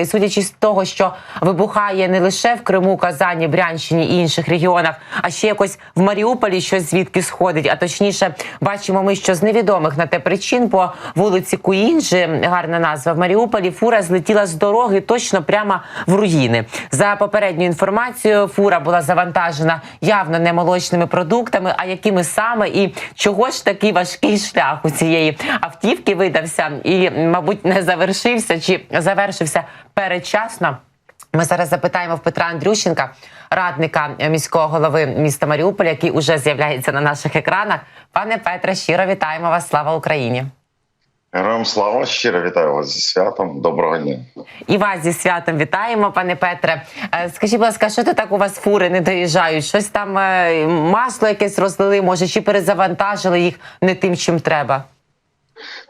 І судячи з того, що вибухає не лише в Криму, Казані, Брянщині і інших регіонах, а ще якось в Маріуполі щось звідки сходить. А точніше, бачимо ми, що з невідомих на те причин по вулиці Куінджі, гарна назва в Маріуполі, фура злетіла з дороги точно прямо в руїни. За попередньою інформацією, фура була завантажена явно не молочними продуктами, а якими саме і чого ж такий важкий шлях у цієї автівки видався, і, мабуть, не завершився чи завершився передчасно. Ми зараз запитаємо в Петра Андрющенка, радника міського голови міста Маріуполя, який уже з'являється на наших екранах. Пане Петре, щиро вітаємо вас. Слава Україні! Героям слава щиро вітаю вас зі святом. Доброго дня. І вас зі святом вітаємо, пане Петре. Е, Скажіть, будь ласка, що то так у вас фури не доїжджають? Щось там е, масло якесь розлили, може, чи перезавантажили їх не тим, чим треба?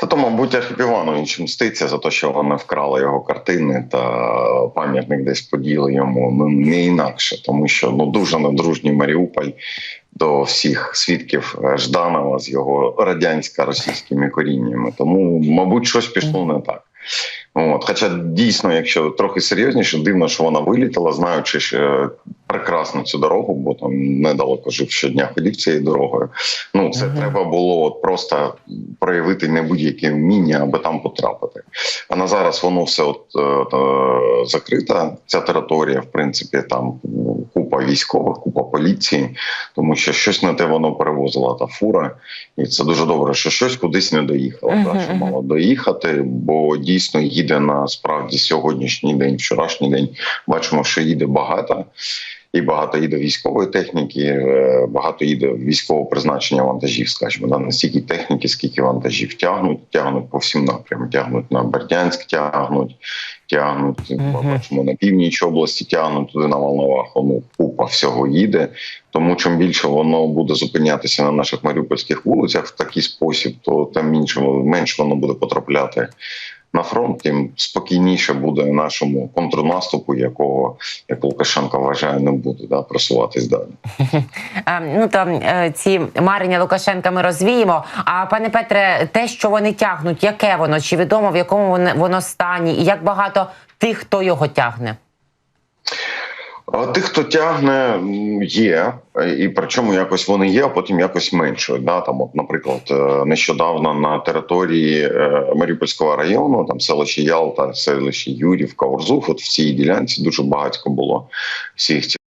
Та то, мабуть, Архіп Іванович мститься за те, що вони вкрали його картини та пам'ятник десь поділи йому. Ну не інакше, тому що ну дуже недружній Маріуполь до всіх свідків Жданова з його радянсько-російськими коріннями. Тому, мабуть, щось пішло не так. От, хоча дійсно, якщо трохи серйозніше, дивно, що вона вилітала, знаючи що прекрасно цю дорогу, бо там недалеко жив щодня ходив цією дорогою. Ну це Ага. треба було от просто проявити не будь-яке вміння, аби там потрапити. А на зараз воно все от е, е, закрита. Ця територія, в принципі, там купа військових, купа поліції, тому що щось на те воно перевозила та фура, і це дуже добре, що щось кудись не доїхало. Мгм, та, що мгм. мало доїхати, бо дійсно їде насправді сьогоднішній день, вчорашній день. Бачимо, що їде багато. І багато їде військової техніки, е, багато їде військового призначення вантажів, скажімо, да, не стільки техніки, скільки вантажів тягнуть, тягнуть по всім напрямам. Тягнуть на Бердянськ, тягнуть, тягнуть Мгм. бачимо на північ області, тягнуть туди на Волноваху. Ну купа всього їде. Тому чим більше воно буде зупинятися на наших маріупольських вулицях в такий спосіб, то тим менше, менше воно буде потрапляти на фронт, тим спокійніше буде нашому контрнаступу, якого як Лукашенко вважає, не буде да, просуватись далі. Ну то е, ці марення Лукашенка ми розвіємо. А пане Петре, те, що вони тягнуть, яке воно? Чи відомо в якому воно стані, і як багато тих, хто його тягне? Тих, хто тягне, є, і причому якось вони є, а потім якось менше. Да? Там, от, наприклад, е, нещодавно на території е, Маріупольського району, там селище Ялта, селище Юрівка, Орзуф, от в цій ділянці дуже багатько було всіх цих.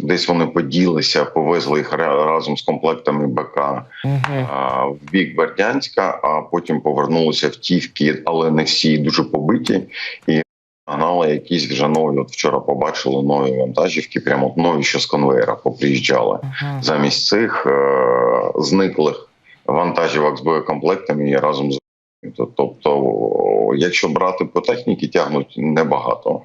Десь вони поділися, повезли їх разом з комплектами БК Угу. а, в бік Бердянська, а потім повернулися втівки, але не всі дуже побиті. І гнали якісь вже нові. От вчора побачили нові вантажівки, прямо нові, що з конвейера поприїжджали. Замість цих е- зниклих вантажівок з боєкомплектами і разом з Тобто, якщо брати по техніці, тягнуть небагато.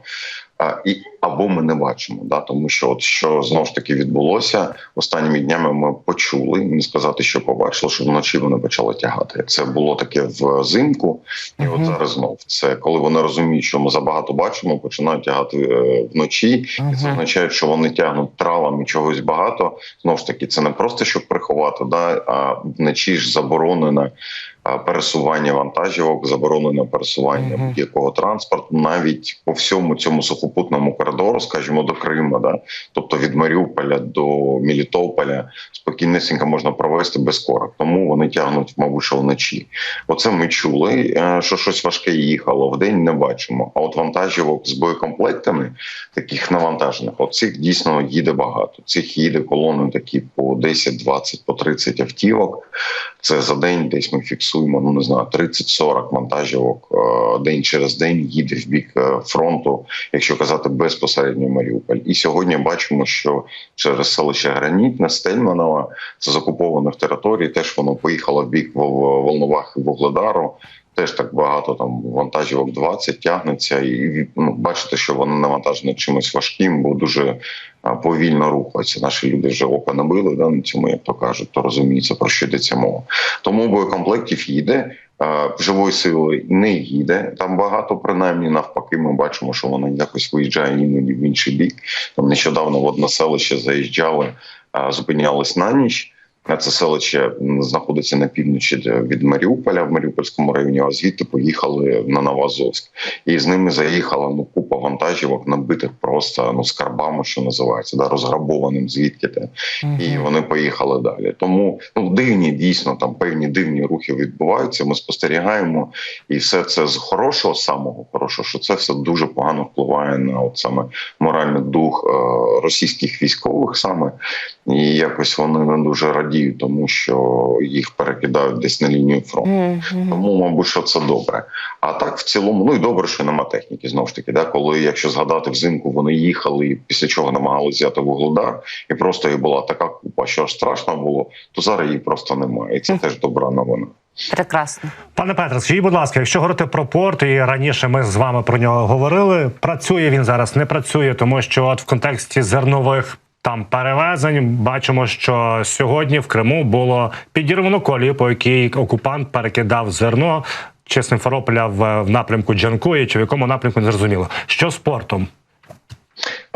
І або ми не бачимо, да тому що от що знов ж таки відбулося останніми днями. Ми почули не сказати, що побачили, що вночі вони почали тягати. Це було таке взимку, і Мгм. от зараз знов це коли вони розуміють, що ми забагато бачимо, починають тягати е, вночі. І це означає, що вони тягнуть травами чогось багато. Знову ж таки, це не просто щоб приховати, да а вночі ж заборонено а, пересування вантажівок, заборонено пересування Мгм. будь-якого транспорту, навіть по всьому цьому сухопутному коридору, скажімо, до Криму, да, тобто від Маріуполя до Мелітополя, спокійнісінько можна провести без корок. Тому вони тягнуть, мабуть, що вночі. Оце ми чули, е, що щось важке їхало. Вдень не бачимо. А от вантажівок з боєкомплектами, таких навантажених, от цих дійсно їде багато. Цих їде колони такі по 10, 20, по 30 автівок. Це за день десь ми фіксуємо, ну не знаю, 30-40 вантажівок е, день через день їде в бік е, фронту, якщо казати безпосередньо Маріуполь. І сьогодні бачимо, що через селище Гранітне, Стельманова, це з окупованих територій, теж воно поїхало в бік Волновах Волновахи Вугледару. Теж так багато там вантажівок 20 тягнеться, і ну, бачите, що воно навантажено чимось важким, бо дуже повільно рухаються. Наші люди вже око набили да, на цьому, як то кажуть, то розуміється про що йдеться мова. Тому боєкомплектів їде. Живої сили не їде там багато, принаймні навпаки, ми бачимо, що воно якось виїжджає іноді в інший бік. Там нещодавно в одне селище заїжджали, зупинялись на ніч. Це селище знаходиться на півночі від Маріуполя в Маріупольському районі. А звідти поїхали на Новоазовськ. І з ними заїхала ну купа вантажівок, набитих просто ну скарбами, що називається, да, розграбованим звідки те, і вони поїхали далі. Тому ну дивні дійсно там певні дивні рухи відбуваються. Ми спостерігаємо, і все це з хорошого, самого хорошого, що це все дуже погано впливає на от саме моральний дух е, російських військових саме, і якось вони не дуже радіють, тому що їх перекидають десь на лінію фронту. Мгм. Тому, мабуть, що це добре. А так в цілому, ну і добре, що нема техніки. Знову ж таки, да, коли, якщо згадати взимку, вони їхали, після чого намагалися взяти вугледар, і просто їх була така купа, що аж страшно було, то зараз її просто немає. І це теж добра новина. Прекрасно. Пане Петре, скажіть, будь ласка, якщо говорити про порт, і раніше ми з вами про нього говорили, працює він зараз, не працює, тому що от в контексті зернових там перевезень бачимо, що сьогодні в Криму було підірвано колію, по якій окупант перекидав зерно чи Симферополя в, в напрямку Джанкої, чи в якому напрямку не зрозуміло. Що з портом?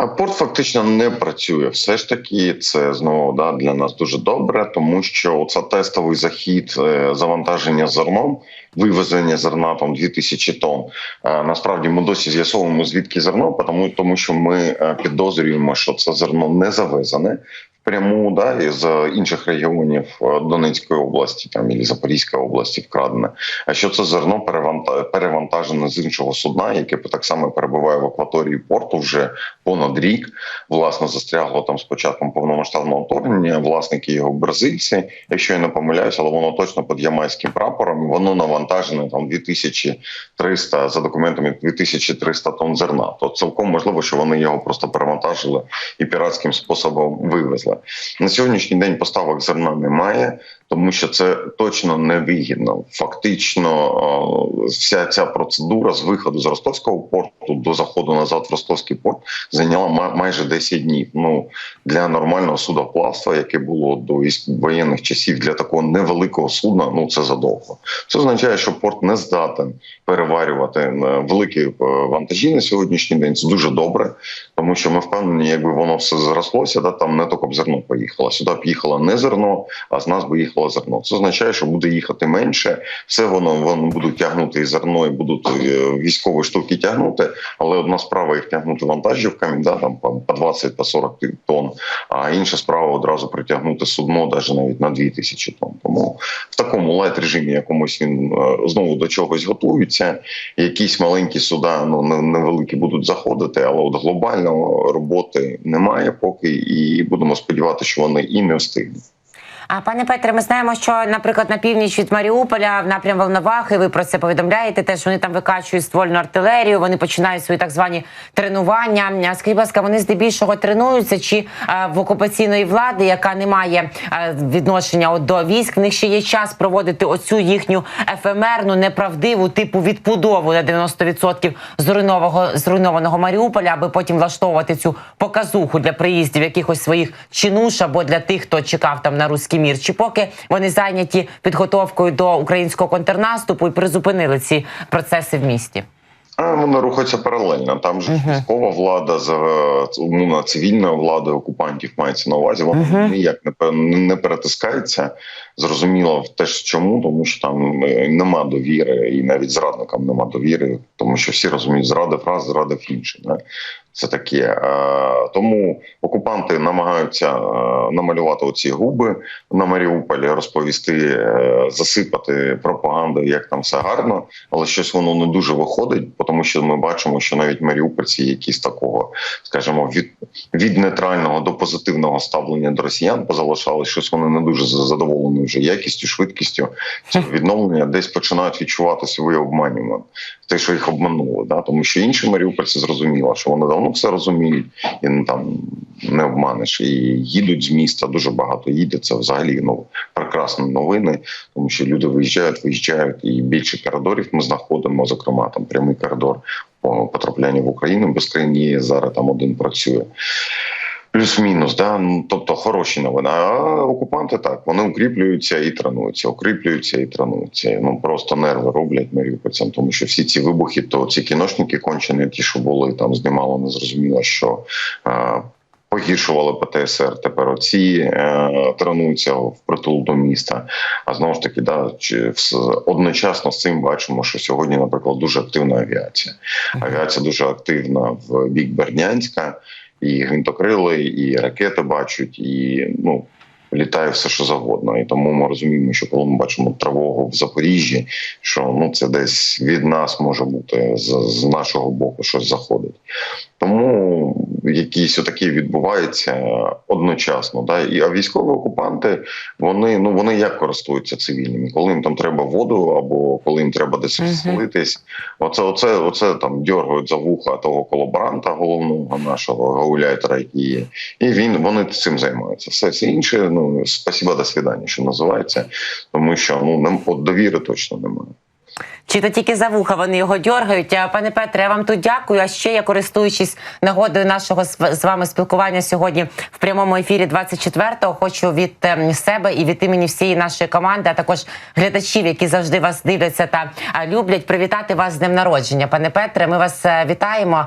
Порт фактично не працює. Все ж таки, це знову да для нас дуже добре, тому що це тестовий захід е, завантаження зерном, вивезення зерна там 2000 тонн. Е, Насправді ми досі з'ясовуємо звідки зерно, тому, тому що ми е, підозрюємо, що це зерно не завезене. Пряму да із інших регіонів е, Донецької області там і Запорізької області вкрадене. А що це зерно переванта- перевантажене з іншого судна, яке так само перебуває в акваторії порту вже понад рік. Власне застрягло там з початком повномасштабного вторгнення. Власники його бразильці, якщо я не помиляюся, але воно точно під ямайським прапором. Воно навантажене там 2300, за документами 2300 тонн зерна. То цілком можливо, що вони його просто перевантажили і піратським способом вивезли. На сьогоднішній день поставок зерна немає, тому що це точно невигідно. Фактично, е, вся ця процедура з виходу з ростовського порту до заходу назад в ростовський порт зайняла майже 10 днів. Ну для нормального судоплавства, яке було до воєнних часів, для такого невеликого судна, ну це задовго. Це означає, що порт не здатен переварювати е, великі е, вантажі на сьогоднішній день. Це дуже добре, тому що ми впевнені, якби воно все зрослося, да там не тільки б зерно поїхало. Сюди б не зерно, а з нас би їхало зерно. Це означає, що буде їхати менше. Все воно воно будуть тягнути і зерно, і будуть е, військові штуки тягнути. Але одна справа їх тягнути вантажівками, да там по по 20 по 40 тонн, а інша справа одразу притягнути судно, навіть навіть на 2000 тонн. Тому в такому лайт режимі якомусь він е, знову до чогось готується. Якісь маленькі суда, ну невеликі будуть заходити, але от глобального роботи немає поки, і будемо сподіватися, що вони і не встигнуть. А пане Петре, ми знаємо, що, наприклад, на північ від Маріуполя, в напрям Волновахи, ви про це повідомляєте. Теж вони там викачують ствольну артилерію, вони починають свої так звані тренування. Скажіть, будь ласка, вони здебільшого тренуються чи а, в окупаційної влади, яка не має а, відношення от до військ, в них ще є час проводити оцю їхню ефемерну, неправдиву типу відбудову на 90% зруйнованого зруйнованого Маріуполя, аби потім влаштовувати цю показуху для приїздів якихось своїх чинуш або для тих, хто чекав там на руський мір. Чи поки вони зайняті підготовкою до українського контрнаступу і призупинили ці процеси в місті? А вони рухаються паралельно. Там же Мгм. військова влада з е, умовно цивільною владою окупантів мається на увазі. Вона Мгм. ніяк не не перетискається. Зрозуміло теж чому, тому що там е, нема довіри, і навіть зрадникам нема довіри, тому що всі розуміють, зрадив раз, зрадив інший. Це таке. Е, Тому окупанти намагаються е, намалювати оці губи на Маріуполі, розповісти, е, засипати пропагандою, як там все гарно, але щось воно не дуже виходить, тому що ми бачимо, що навіть маріупольці, які з такого, скажімо, від, від нейтрального до позитивного ставлення до росіян позалишали, щось вони не дуже задоволені вже якістю, швидкістю цього відновлення, десь починають відчувати свої обманювання, те, що їх обманули. Да? Тому що інші маріупольці зрозуміло, що вони давно все розуміють і ну, там не обманеш. І їдуть з міста дуже багато їде. Це взагалі ну прекрасні новини, тому що люди виїжджають, виїжджають, і більше коридорів ми знаходимо. Зокрема, там прямий коридор по потрапляння в Україну без країні зараз там один працює. Плюс-мінус, да ну тобто хороші новини. А окупанти так вони укріплюються і тренуються, укріплюються і тренуються. Ну просто нерви роблять маріупольцям, тому що всі ці вибухи, то ці кіношники кончені, ті, що були там, знімали, не зрозуміло, що а, погіршували ПТСР. Тепер оці е, тренуються в притул до міста. А знову ж таки, да, чи одночасно з цим бачимо, що сьогодні, наприклад, дуже активна авіація. Авіація дуже активна в бік Бердянська, і гвинтокрили, і ракети бачать, і ну. Літає все, що завгодно, і тому ми розуміємо, що коли ми бачимо тривогу в Запоріжжі, що ну це десь від нас може бути з, з нашого боку щось заходить. Тому якісь отакі відбуваються одночасно. Да? І а військові окупанти вони ну вони як користуються цивільними, коли їм там треба воду або коли їм треба десь вселитись. Оце, оце, оце там дергають за вуха того колаборанта головного нашого гауляйтера, який є, і він вони цим займаються. Все все інше. Ну спасіба до свидання, що називається, тому що ну нам от довіри точно немає. Чи то тільки за вуха вони його дьоргають? А, Пане Петре, я вам тут дякую. А ще я користуючись нагодою нашого з вами спілкування сьогодні в прямому ефірі 24-го, хочу від ем, себе і від імені всієї нашої команди, а також глядачів, які завжди вас дивляться та люблять, привітати вас з днем народження. Пане Петре, ми вас е, вітаємо.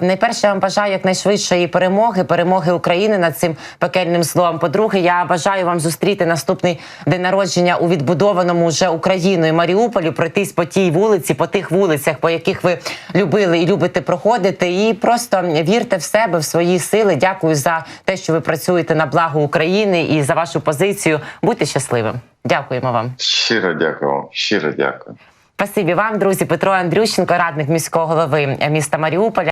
Найперше я вам бажаю якнайшвидшої перемоги, перемоги України над цим пекельним злом. По-друге, я бажаю вам зустріти наступний день народження у відбудованому вже Україною Маріуполі, пройтись по тій вулиці, по тих вулицях, по яких ви любили і любите проходити. І просто вірте в себе, в свої сили. Дякую за те, що ви працюєте на благо України і за вашу позицію. Будьте щасливим. Дякуємо вам. Щиро дякую вам, щиро дякую. Спасибі вам, друзі. Петро Андрющенко, радник міського голови міста Маріуполя.